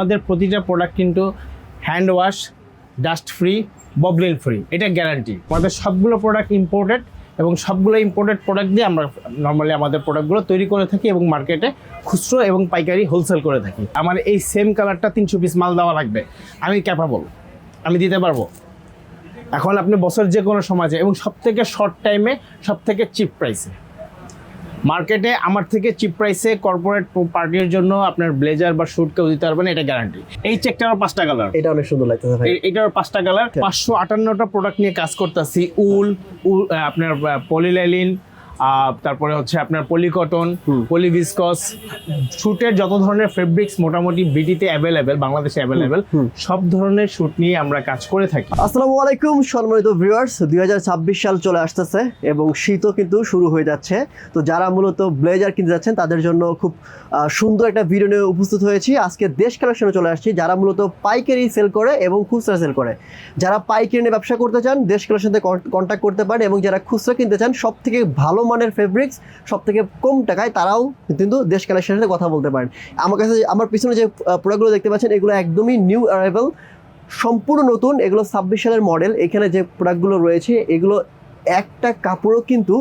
আমাদের প্রতিটা প্রোডাক্ট কিন্তু hand wash dust free bobbling free এটা গ্যারান্টি আমাদের সবগুলো প্রোডাক্ট ইম্পোর্টেড এবং সবগুলো ইম্পোর্টেড প্রোডাক্ট দিয়ে আমরা নর্মালি আমাদের প্রোডাক্টগুলো তৈরি করে থাকি এবং মার্কেটে খুচরো এবং পাইকারি হোলসেল করে থাকি। আমার এই সেম কালারটা তিনশো পিস মাল দেওয়া লাগবে। আমি ক্যাপাবল আমি দিতে পারব। এখন আপনি বছর যে কোনো সমাজে এবং সব থেকে শর্ট টাইমে সব থেকে চিপ প্রাইসে মার্কেটে আমার থেকে চিপ প্রাইসে কর্পোরেট পার্টির জন্য আপনার ব্লেজার বা স্যুট কেউ দিতে পারবেন এটা গ্যারান্টি এই চেকটারও পাঁচটা কালার এটা অনেক সুন্দর লাগতেছে ভাই। এটার পাঁচটা কালার পাঁচশো আটান্নটা প্রোডাক্ট নিয়ে কাজ করতেছি উল উল আপনার পলিলাইলিন তারপরে হচ্ছে আপনার পলিকটন পলিভিসকস শুটের যত ধরনের ফেব্রিক্স মোটামুটি বিটিতে অ্যাভেলেবেল বাংলাদেশে অ্যাভেলেবেল সব ধরনের শুট নিয়ে আমরা কাজ করে থাকি। আসসালামু আলাইকুম সম্মানিত ভিউয়ার্স দু হাজার ছাব্বিশ সাল চলে আসতেছে এবং শীতও কিন্তু শুরু হয়ে যাচ্ছে। তো যারা মূলত ব্লেজার কিনতে যাচ্ছেন তাদের জন্য খুব সুন্দর একটা ভিডিও নিয়ে উপস্থিত হয়েছি। আজকে দেশ কালেকশনে চলে আসছি যারা মূলত পাইকারি সেল করে এবং খুচরা সেল করে। যারা পাইকারি নিয়ে ব্যবসা করতে চান দেশ কালেকশন থেকে কন্ট্যাক্ট করতে পারেন এবং যারা খুচরা কিনতে চান সব থেকে ভালো মানের ফেব্রিক্স সব থেকে কম টাকায় তারাও কিন্তু দেশ কালেকশনের সাথে কথা বলতে পারেন। আমার কাছে আমার পিছনে যে প্রোডাক্টগুলো দেখতে পাচ্ছেন, এগুলো একদমই নিউ অ্যারাইভেল সম্পূর্ণ নতুন, এগুলো ছাব্বিশ সালের মডেল এখানে যে প্রোডাক্টগুলো রয়েছে, এগুলো একটা কাপড়ও কিন্তু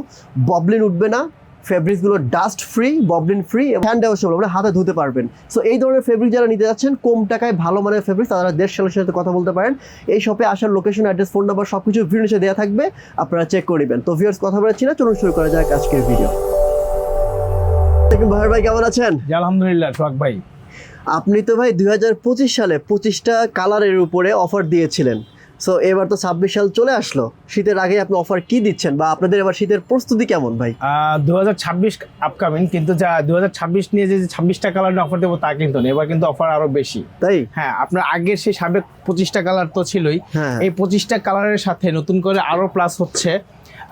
ববলিন উঠবে না। ফেব্রিক্সগুলো dust free bobbling free hand washable মানে হাতে ধুতে পারবেন। সো এই ধরনের ফেব্রিক যারা নিতে যাচ্ছেন কম টাকায় ভালো মানের ফেব্রিক তারা দেশ সালের সাথে কথা বলতে পারেন। এই শপে আসার লোকেশন অ্যাড্রেস ফোন নাম্বার সব কিছু ভিডিও নিচে দেওয়া থাকবে আপনারা চেক করে নেবেন। তো ভিউয়ার্স কথা বলেছি না চলুন শুরু করা যাক আজকের ভিডিও ভাই ভাই কেমন আছেন? জি, আলহামদুলিল্লাহ সোহাগ ভাই। আপনি তো ভাই দুই হাজার পঁচিশ সালে পঁচিশটা কালারের উপরে অফার দিয়েছিলেন। সো এবার তো ছাব্বিশ সাল চলে আসলো। শীতের আগে আপনি অফার কি দিচ্ছেন বা আপনাদের এবার শীতের প্রস্তুতি কেমন ভাই? দু হাজার ছাব্বিশ আপকামিং কিন্তু যা দু হাজার ছাব্বিশ নিয়ে যে ছাব্বিশটা কালার অফার দেবো তা কিন্তু না। এবার কিন্তু অফার আরও বেশি। তাই? হ্যাঁ আপনার আগের সেই সাবেক পঁচিশটা কালার তো ছিলই। হ্যাঁ। এই পঁচিশটা কালারের সাথে নতুন করে আরও প্লাস হচ্ছে।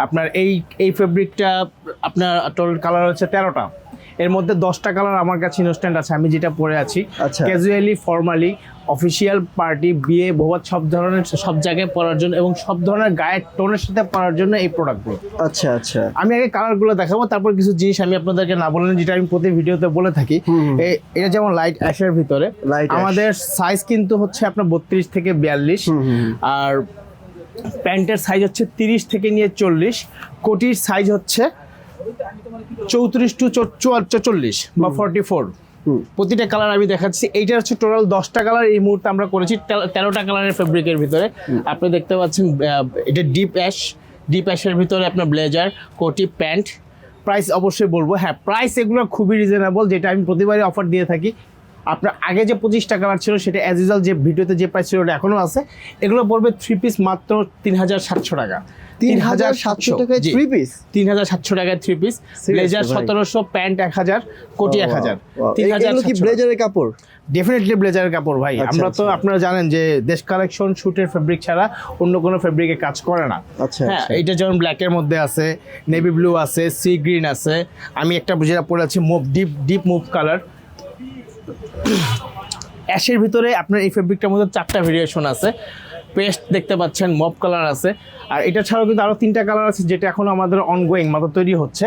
আপনার এই এই ফেব্রিকটা আপনার টোটাল কালার হচ্ছে তেরোটা। এর মধ্যে দশটা কালার আমার কাছে ইনস্ট্যান্ট আছে আমি যেটা পরে আছি। আচ্ছা। ক্যাজুয়ালি ফর্মালি অফিসিয়াল পার্টি বিয়ে বহুত সব ধরনের সব জায়গায় পরার জন্য এবং সব ধরনের গায়ের টোনের সাথে পরার জন্য এই প্রোডাক্টগুলো আচ্ছা আচ্ছা। আমি আগে কালারগুলো দেখাবো তারপর কিছু জিনিস আমি আপনাদেরকে না বললেন যেটা আমি প্রতি ভিডিওতে বলে থাকি। এটা যেমন লাইট অ্যাশের ভিতরে আমাদের সাইজ কিন্তু হচ্ছে আপনার বত্রিশ থেকে বিয়াল্লিশ। আর প্যান্টের সাইজ হচ্ছে তিরিশ থেকে নিয়ে চল্লিশ। কোটির সাইজ হচ্ছে চৌত্রিশ টু চল্লিশ বা ফর্টি ফোর। প্রতিটা কালার আমি দেখাচ্ছি। এইটা হচ্ছে টোটাল দশটা কালার এই মুহূর্তে আমরা করেছি। তেরোটা কালারের ফেব্রিকের ভিতরে। আপনি দেখতে পাচ্ছেন এটা ডিপ অ্যাশ ডিপ অ্যাশের ভিতরে আপনার ব্লেজার কোটি প্যান্ট প্রাইস অবশ্যই বলব। হ্যাঁ প্রাইস এগুলো খুবই রিজনেবল যেটা আমি প্রতিবারই অফার দিয়ে থাকি। আপনার আগে যে পঁচিশটা কালার ছিল সেটা অ্যাজ ইউজাল যে ভিডিওতে যে প্রাইস ছিল ওটা এখনও আছে। এগুলো পড়বে থ্রি পিস মাত্র তিন হাজার সাতশো টাকা। তিন হাজার সাতশো টাকায় থ্রি পিস তিন হাজার সাতশো টাকায় থ্রি পিস ব্লেজার সতেরোশো প্যান্ট এক হাজার কোটি এক হাজার। তিন হাজার কি ব্লেজারের কাপড়? ডেফিনেটলি ব্লেজারের কাপড় ভাই। আচ্ছা, আমরা তো আচ্ছা। আপনারা জানেন যে দেশ কালেকশন শুটের ফেব্রিক ছাড়া অন্য কোনো ফেব্রিকে কাজ করে না। আচ্ছা হ্যাঁ। এটা যেমন ব্ল্যাকের মধ্যে আছে নেভি ব্লু আছে সি গ্রিন আছে। আমি একটা যেটা পরে আছি mauve deep deep mauve colour অ্যাশের ভিতরে আপনার এই ফেব্রিকটার মধ্যে চারটা ভেরিয়েশন আছে। পেস্ট দেখতে পাচ্ছেন মপ কালার আছে। আর এটা ছাড়াও কিন্তু আরও তিনটা কালার আছে যেটা এখনও আমাদের অনগোয়িং মাত্র তৈরি হচ্ছে।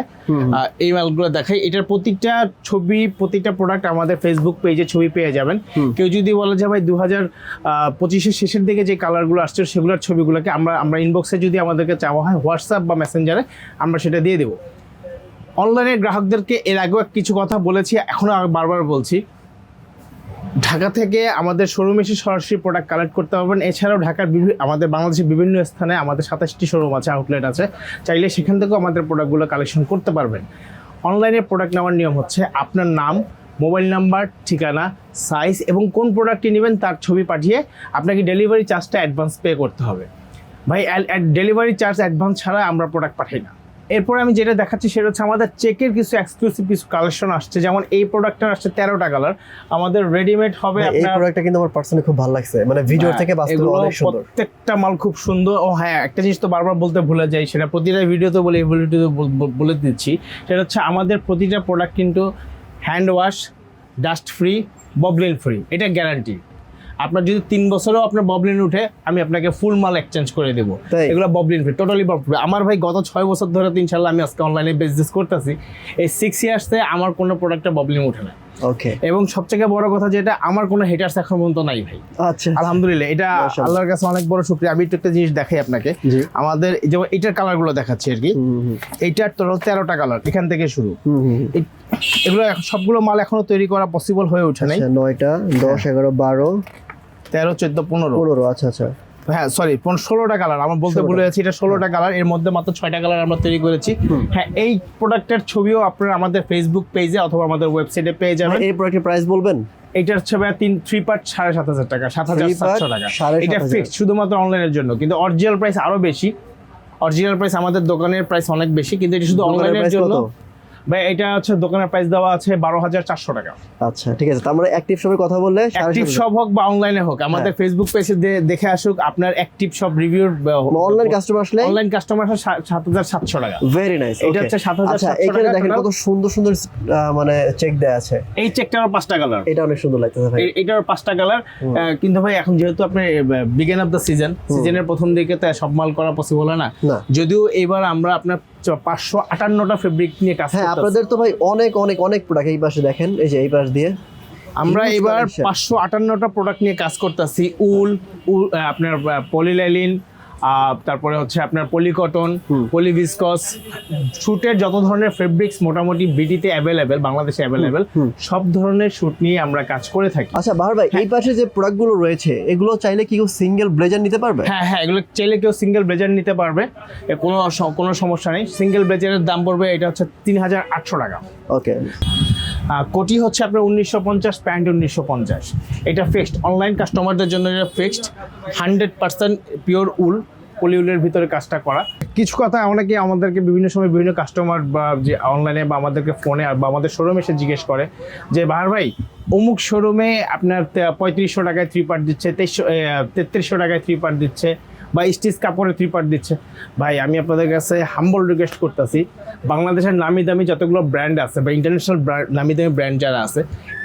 এই মালগুলো দেখাই এটার প্রতিটা ছবি প্রতিটা প্রোডাক্ট আমাদের ফেসবুক পেজে ছবি পেয়ে যাবেন। কেউ যদি বলে যে ভাই দু হাজার পঁচিশের শেষের দিকে যে কালারগুলো আসছে সেগুলোর ছবিগুলোকে আমরা আমরা ইনবক্সে যদি আমাদেরকে চাওয়া হয় হোয়াটসঅ্যাপ বা মেসেঞ্জারে আমরা সেটা দিয়ে দেবো। অনলাইনে গ্রাহকদেরকে এর আগেও কিছু কথা বলেছি এখনও বারবার বলছি। ঢাকা থেকে আমাদের শোরুম এসে সরাসরি প্রোডাক্ট কালেক্ট করতে পারবেন। এছাড়াও ঢাকার আমাদের বাংলাদেশের বিভিন্ন স্থানে আমাদের সাতাশটি শোরুম আছে আউটলেট আছে। চাইলে সেখান থেকেও আমাদের প্রোডাক্টগুলো কালেকশন করতে পারবেন। অনলাইনে প্রোডাক্ট নেওয়ার নিয়ম হচ্ছে আপনার নাম মোবাইল নাম্বার ঠিকানা সাইজ এবং কোন প্রোডাক্টটি নেবেন তার ছবি পাঠিয়ে আপনাকে ডেলিভারি চার্জটা অ্যাডভান্স পে করতে হবে। ভাই ডেলিভারি চার্জ অ্যাডভান্স ছাড়া আমরা প্রোডাক্ট পাঠাই না। এরপর আমি যেটা দেখাচ্ছি সেটা হচ্ছে আমাদের চেকের কিছু এক্সক্লুসিভ কিছু কালেকশন আসছে। যেমন এই প্রোডাক্টটা আসছে তেরোটা কালার আমাদের রেডিমেড হবে এই প্রোডাক্টটা কিন্তু আমার পার্সোনালি খুব ভালো লাগছে। মানে ভিডিও হ্যাঁ, থেকে বাস্তবে অনেক সুন্দর। প্রত্যেকটা মাল খুব সুন্দর। ও হ্যাঁ একটা জিনিস তো বারবার বলতে ভুলে যাই সেটা প্রতিটা ভিডিওতে বলে এই ভিডিওতে বলে দিচ্ছি। সেটা হচ্ছে আমাদের প্রতিটা প্রোডাক্ট কিন্তু hand wash dust free bobbling free এটা গ্যারান্টি আপনার যদি তিন বছরেও আপনার ববলিন উঠে আমি আপনাকে ফুল মাল এক্সচেঞ্জ করে দেবো? এগুলো ববলিন ফ্রি টোটালি ফ্রি আমার ভাই গত ছয় বছর ধরে তো ইনশাল্লাহ আমি আজকে অনলাইনে বিজনেস করতেছি। এই সিক্স ইয়ার্সে আমার কোনো প্রোডাক্টে ববলিন উঠে না। ওকে এবং সবথেকে বড় কথা যেটা আমার কোনো হেটার্স এখন পর্যন্ত নাই ভাই। আচ্ছা। আলহামদুলিল্লাহ এটা আল্লাহর কাছে অনেক বড় শুক্রিয়া। আমি একটু একটা জিনিস দেখাই আপনাকে। আমাদের যেমন এটার কালারগুলো দেখাচ্ছি আর কি। এইটার তো তেরোটা কালার এখান থেকে শুরু। এগুলো এখন সবগুলো মাল এখনও তৈরি করা পসিবল হয়ে ওঠে নাই। আচ্ছা নয়টা দশ এগারো বারো। তেরো চোদ্দ পনেরো। পনেরো আচ্ছা আচ্ছা। হ্যাঁ সরি ষোলোটা কালার আমার বলতে 16টা। ভুলে গেছি এটা ষোলোটা কালারের মধ্যে মাত্র ছয়টা কালার আমরা তৈরি করেছি। হ্যাঁ এই প্রোডাক্টের ছবিও আপনারা আমাদের ফেসবুক পেজে অথবা আমাদের ওয়েবসাইটে পেয়ে যাবেন। এই প্রোডাক্টের প্রাইস বলবেন? হচ্ছে ভাইয়া তিন থ্রি পার্ট সাড়ে সাত হাজার টাকা সাত হাজার সাতশো টাকা। এটা ফিক্সড শুধুমাত্র অনলাইনের জন্য। কিন্তু অরিজিনাল প্রাইস আরও বেশি। অরিজিনাল প্রাইস আমাদের দোকানের প্রাইস অনেক বেশি কিন্তু এটা শুধু অনলাইনের জন্য? ভাই এটা হচ্ছে দোকানের প্রাইস দেওয়া আছে বারো হাজার চারশো টাকা। আচ্ছা ঠিক আছে। তার মানে অ্যাক্টিভ শপে কথা বললে অ্যাক্টিভ শপ হোক বা অনলাইনে হোক আমাদের ফেসবুক পেজে দেখে আসুক আপনার অ্যাক্টিভ শপ রিভিউর অনলাইন কাস্টমার আসলে অনলাইন কাস্টমার সাত হাজার সাতশো টাকা। ভেরি নাইস এটা হচ্ছে 7,700 আচ্ছা টাকা এখানে দেখেন কত সুন্দর সুন্দর মানে চেক দেয়া আছে। এই চেকটারও পাঁচটা কালার এটা অনেক সুন্দর লাগতেছে ভাই। পাঁচটা কালার কিন্তু ভাই এখন যেহেতু আপনি বিগেন অফ দ্য সিজন সিজনের প্রথম দিকে তো সব মাল করা পসিবল হয় না। যদিও এবার আমরা আপনার পাঁচশো আটান্নটা ফেব্রিক নিয়ে কাজ হ্যাঁ আপনাদের তো ভাই অনেক অনেক অনেক প্রোডাক্ট এই পাশে দেখেন এই যে এই পাশ দিয়ে। আমরা এবার পাঁচশো আটান্নটা প্রোডাক্ট নিয়ে কাজ করতেছি উল উল আপনার পলিলাইলিন তারপরে হচ্ছে আপনার পলিকটন পলিভিসকস শুটের যত ধরনের ফেব্রিক্স মোটামুটি বিটিতে অ্যাভেলেবেল বাংলাদেশে অ্যাভেলেবেল সব ধরনের শুট নিয়ে আমরা কাজ করে থাকি। আচ্ছা বাহার ভাই এই পাশে যে প্রোডাক্টগুলো রয়েছে এগুলো চাইলে কি কেউ সিঙ্গেল ব্লেজার নিতে পারবে? হ্যাঁ হ্যাঁ এগুলো চাইলে কেউ সিঙ্গেল ব্লেজার নিতে পারবে। কোনো কোনো সমস্যা নেই। সিঙ্গেল ব্লেজারের দাম পড়বে এটা হচ্ছে তিন হাজার আটশো টাকা। ওকে কোটি হচ্ছে আপনার উনিশশো পঞ্চাশ, প্যান্ট উনিশশো পঞ্চাশ। এটা ফিক্সড অনলাইন কাস্টমারদের জন্য এটা fixed hundred percent pure wool পলিউলের ভিতরে কাজটা করা। কিছু কথা অনেকে আমাদেরকে বিভিন্ন সময় বিভিন্ন কাস্টমার বা যে অনলাইনে বা আমাদেরকে ফোনে বা আমাদের শোরুমে এসে জিজ্ঞেস করে যে, বাহার ভাই, অমুক শোরুমে আপনার পঁয়ত্রিশশো টাকায় থ্রি পার্ট দিচ্ছে, তেইশশো তেত্রিশশো টাকায় থ্রি পার্ট দিচ্ছে। বা স্টিচ কাপড়ে থ্রি পার্ট দিচ্ছে। ভাই আমি আপনাদের কাছে হাম্বল রিকোয়েস্ট করতেছি বাংলাদেশের নামি দামি যতগুলো ব্র্যান্ড আছে বা ইন্টারন্যাশনাল নামি দামি ব্র্যান্ড যারা আছে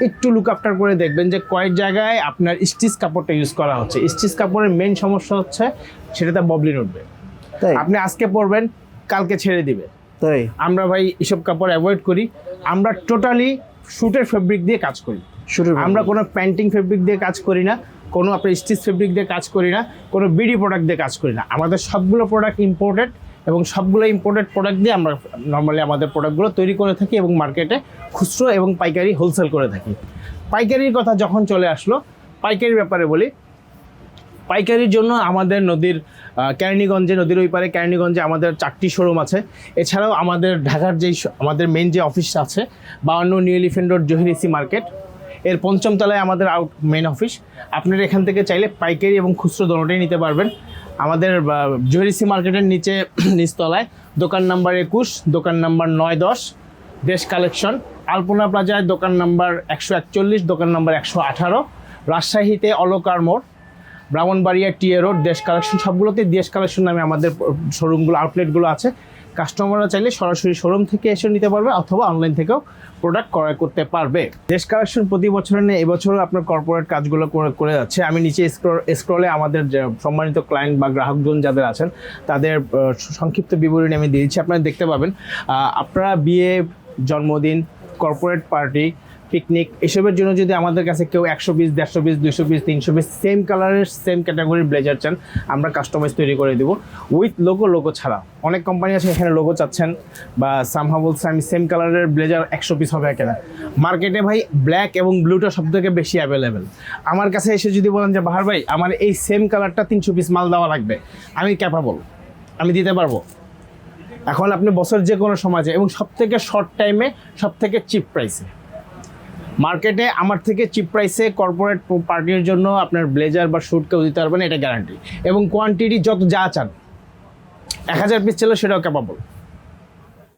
একটু লুক আফটার করে দেখবেন যে কয়েক জায়গায় আপনার স্টিচ কাপড়টা ইউজ করা হচ্ছে। স্টিচ কাপড়ের মেন সমস্যা হচ্ছে সেটাতে ববলিন উঠবে। তাই? আপনি আজকে পরবেন কালকে ছেড়ে দিবে তাই? আমরা ভাই এসব কাপড় অ্যাভয়েড করি। আমরা টোটালি শুটের ফেব্রিক দিয়ে কাজ করি। আমরা কোনো প্যান্টিং ফেব্রিক দিয়ে কাজ করি না। কোনো আপনার স্টিচ ফেব্রিক দিয়ে কাজ করি না কোনো বিডি প্রোডাক্ট দিয়ে কাজ করি না। আমাদের সবগুলো প্রোডাক্ট ইম্পোর্টেড এবং সবগুলো ইম্পোর্টেড প্রোডাক্ট দিয়ে আমরা নর্মালি আমাদের প্রোডাক্টগুলো তৈরি করে থাকি এবং মার্কেটে খুচরো এবং পাইকারি হোলসেল করে থাকি। পাইকারির কথা যখন চলে আসলো পাইকারির ব্যাপারে বলি পাইকারির জন্য আমাদের নদীর আহ, কেরানীগঞ্জে নদীর ওই পারে কেরানীগঞ্জে আমাদের চারটি শোরুম আছে। এছাড়াও আমাদের ঢাকার যেই আমাদের মেন যে অফিস আছে বাউন্ন নিউ এলিফেন্ট রোড জহিরিসি মার্কেট। এর পঞ্চম তলায় আমাদের আউট মেন অফিস আপনারা এখান থেকে চাইলে পাইকারি এবং খুচরো দোনোটাই নিতে পারবেন। আমাদের জহিরিসি মার্কেটের নিচে নিচতলায় দোকান নাম্বার একুশ, দোকান নাম্বার নয় দশ, দেশ কালেকশন। আলপনা প্লাজায় দোকান নাম্বার একশো একচল্লিশ, দোকান নাম্বার একশো আঠারো। রাজশাহীতে অলকার মোড়, Brahmanbaria TA road, Desh collection. সবগুলোতে দেশ কালেকশন নামে আমাদের শোরুমগুলো আউটলেটগুলো আছে। কাস্টমাররা চাইলে সরাসরি শোরুম থেকে এসে নিতে পারবে অথবা অনলাইন থেকেও প্রোডাক্ট ক্রয় করতে পারবে। দেশ কালেকশন প্রতি বছরের নিয়ে এবছরও আপনার কর্পোরেট কাজগুলো করে- যাচ্ছে। আমি নিচে স্ক্রলে আমাদের সম্মানিত ক্লায়েন্ট বা গ্রাহকজন যাদের আছেন, তাদের সংক্ষিপ্ত বিবরণী আমি দিয়েছি আপনারা দেখতে পাবেন আপনারা বিয়ে, জন্মদিন কর্পোরেট পার্টি পিকনিক এসবের জন্য যদি আমাদের কাছে কেউ একশো পিস দেড়শো পিস দুইশো পিস তিনশো পিস সেম কালারের সেম ক্যাটাগরির ব্লেজার চান, আমরা কাস্টমাইজ তৈরি করে দেবো উইথ লোগো লোগো ছাড়া। অনেক কোম্পানি আছে এখানে লোগো চাচ্ছেন বা সামহা বলছে আমি সেম কালারের ব্লেজার একশো পিস হবে কেনা। মার্কেটে ভাই ব্ল্যাক এবং ব্লুটা সব থেকে বেশি অ্যাভেলেবেল আমার কাছে এসে যদি বলেন যে, বাহার ভাই, আমার এই সেম কালারটা তিনশো পিস মাল দেওয়া লাগবে। আমি ক্যাপাবল আমি দিতে পারব। এখন আপনি বছর যে কোনো সমাজে এবং সব থেকে শর্ট টাইমে সব থেকে চিপ প্রাইসে মার্কেটে আমার থেকে চিপ প্রাইসে কর্পোরেট পার্টির জন্য আপনার ব্লেজার বা শ্যুট কেউ দিতে পারবেন এটা গ্যারান্টি এবং কোয়ান্টিটি যত যা চান, এক হাজার পিস ছিল সেটাও ক্যাপাবল